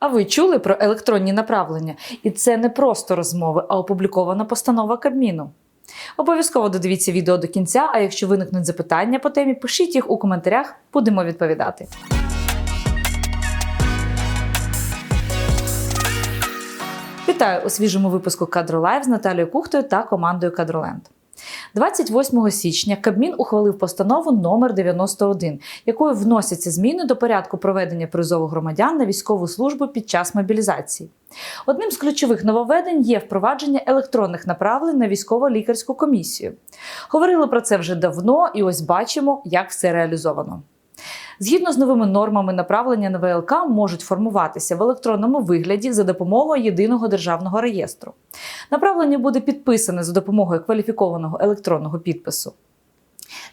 А ви чули про електронні направлення? І це не просто розмови, а опублікована постанова Кабміну. Обов'язково додивіться відео до кінця, а якщо виникнуть запитання по темі, пишіть їх у коментарях, будемо відповідати. Вітаю у свіжому випуску Кадролайв з Наталією Кухтою та командою Кадроленд. 28 січня Кабмін ухвалив постанову номер 91, якою вносяться зміни до порядку проведення призову громадян на військову службу під час мобілізації. Одним з ключових нововведень є впровадження електронних направлень на військово-лікарську комісію. Говорили про це вже давно, і ось бачимо, як все реалізовано. Згідно з новими нормами направлення на ВЛК можуть формуватися в електронному вигляді за допомогою єдиного державного реєстру. Направлення буде підписане за допомогою кваліфікованого електронного підпису.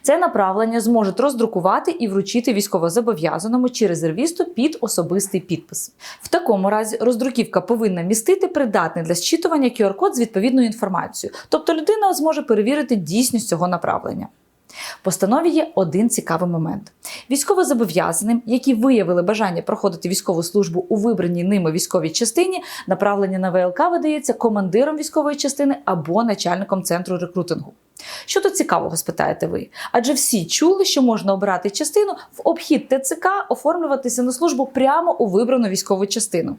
Це направлення зможуть роздрукувати і вручити військовозобов'язаному чи резервісту під особистий підпис. В такому разі роздруківка повинна містити придатний для зчитування QR-код з відповідною інформацією, тобто людина зможе перевірити дійсність цього направлення. Постанові є один цікавий момент: військовозобов'язаним, які виявили бажання проходити військову службу у вибраній ними військовій частині, направлення на ВЛК видається командиром військової частини або начальником центру рекрутингу. Що тут цікавого, спитаєте ви? Адже всі чули, що можна обирати частину в обхід ТЦК, оформлюватися на службу прямо у вибрану військову частину.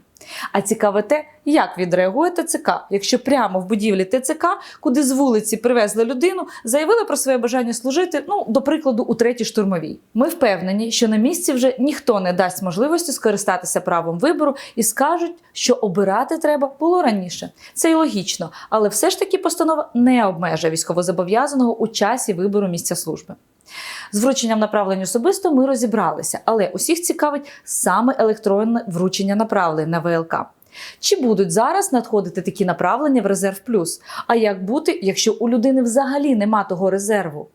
А цікаве те, як відреагує ТЦК, якщо прямо в будівлі ТЦК, куди з вулиці привезли людину, заявили про своє бажання служити, ну, до прикладу, у третій штурмовій. Ми впевнені, що на місці вже ніхто не дасть можливості скористатися правом вибору і скажуть, що обирати треба було раніше. Це і логічно, але все ж таки постанова не обмежує військовозобов'язаного у часі вибору місця служби. З врученням направлень особисто ми розібралися, але усіх цікавить саме електронне вручення направлень на ВЛК. Чи будуть зараз надходити такі направлення в резерв плюс? А як бути, якщо у людини взагалі нема того резерву?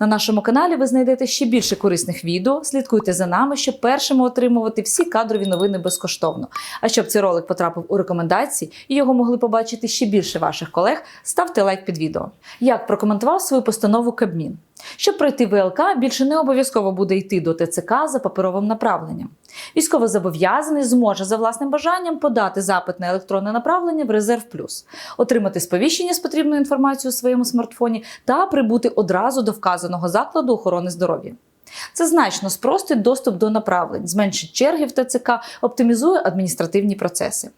На нашому каналі ви знайдете ще більше корисних відео. Слідкуйте за нами, щоб першими отримувати всі кадрові новини безкоштовно. А щоб цей ролик потрапив у рекомендації і його могли побачити ще більше ваших колег, ставте лайк під відео. Як прокоментував свою постанову Кабмін? Щоб пройти ВЛК, більше не обов'язково буде йти до ТЦК за паперовим направленням. Військовозобов'язаний зможе за власним бажанням подати запит на електронне направлення в резерв плюс, отримати сповіщення з потрібною інформацією у своєму смартфоні та прибути одразу до вказаного закладу охорони здоров'я. Це значно спростить доступ до направлень, зменшить черги в ТЦК, оптимізує адміністративні процеси.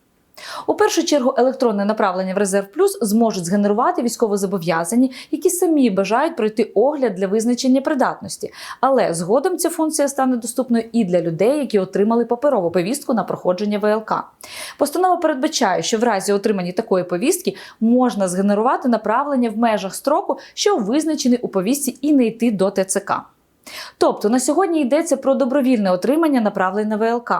У першу чергу електронне направлення в резерв плюс зможуть згенерувати військовозобов'язані, які самі бажають пройти огляд для визначення придатності. Але згодом ця функція стане доступною і для людей, які отримали паперову повістку на проходження ВЛК. Постанова передбачає, що в разі отримання такої повістки можна згенерувати направлення в межах строку, що визначений у повістці, і не йти до ТЦК. Тобто на сьогодні йдеться про добровільне отримання направлень на ВЛК.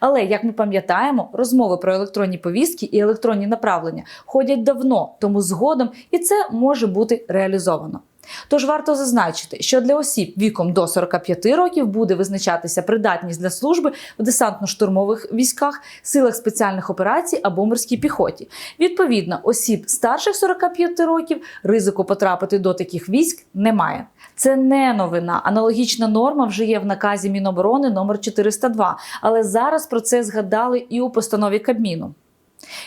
Але як ми пам'ятаємо, розмови про електронні повістки і електронні направлення ходять давно, тому згодом і це може бути реалізовано. Тож варто зазначити, що для осіб віком до 45 років буде визначатися придатність для служби в десантно-штурмових військах, силах спеціальних операцій або морській піхоті. Відповідно, осіб старших 45 років ризику потрапити до таких військ немає. Це не новина. Аналогічна норма вже є в наказі Міноборони номер 402, але зараз про це згадали і у постанові Кабміну.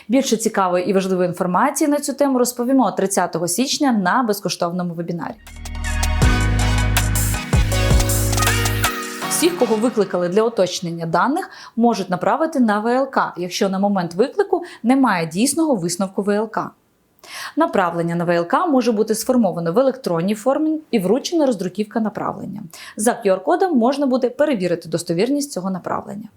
Більше цікавої і важливої інформації на цю тему розповімо 30 січня на безкоштовному вебінарі. Всіх, кого викликали для уточнення даних, можуть направити на ВЛК, якщо на момент виклику немає дійсного висновку ВЛК. Направлення на ВЛК може бути сформовано в електронній формі і вручена роздруківка направлення. За QR-кодом можна буде перевірити достовірність цього направлення.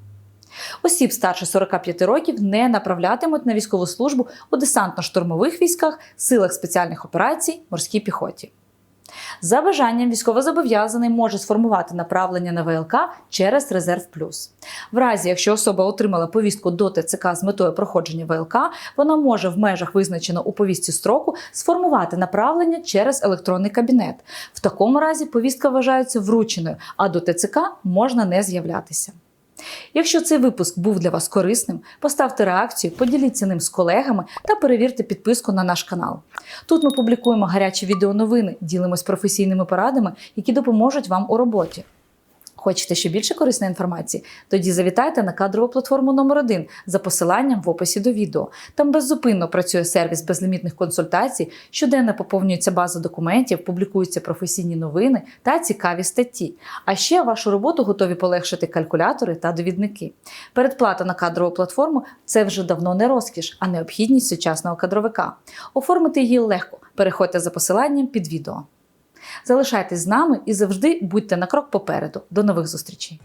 Осіб старше 45 років не направлятимуть на військову службу у десантно-штурмових військах, силах спеціальних операцій, морській піхоті. За бажанням військовозобов'язаний може сформувати направлення на ВЛК через Резерв Плюс. В разі, якщо особа отримала повістку до ТЦК з метою проходження ВЛК, вона може в межах визначеного у повістці строку сформувати направлення через електронний кабінет. В такому разі повістка вважається врученою, а до ТЦК можна не з'являтися. Якщо цей випуск був для вас корисним, поставте реакцію, поділіться ним з колегами та перевірте підписку на наш канал. Тут ми публікуємо гарячі відеоновини, ділимось професійними порадами, які допоможуть вам у роботі. Хочете ще більше корисної інформації? Тоді завітайте на кадрову платформу номер 1 за посиланням в описі до відео. Там беззупинно працює сервіс безлімітних консультацій, щоденно поповнюється база документів, публікуються професійні новини та цікаві статті. А ще вашу роботу готові полегшити калькулятори та довідники. Передплата на кадрову платформу це вже давно не розкіш, а необхідність сучасного кадровика. Оформити її легко. Переходьте за посиланням під відео. Залишайтесь з нами і завжди будьте на крок попереду. До нових зустрічей!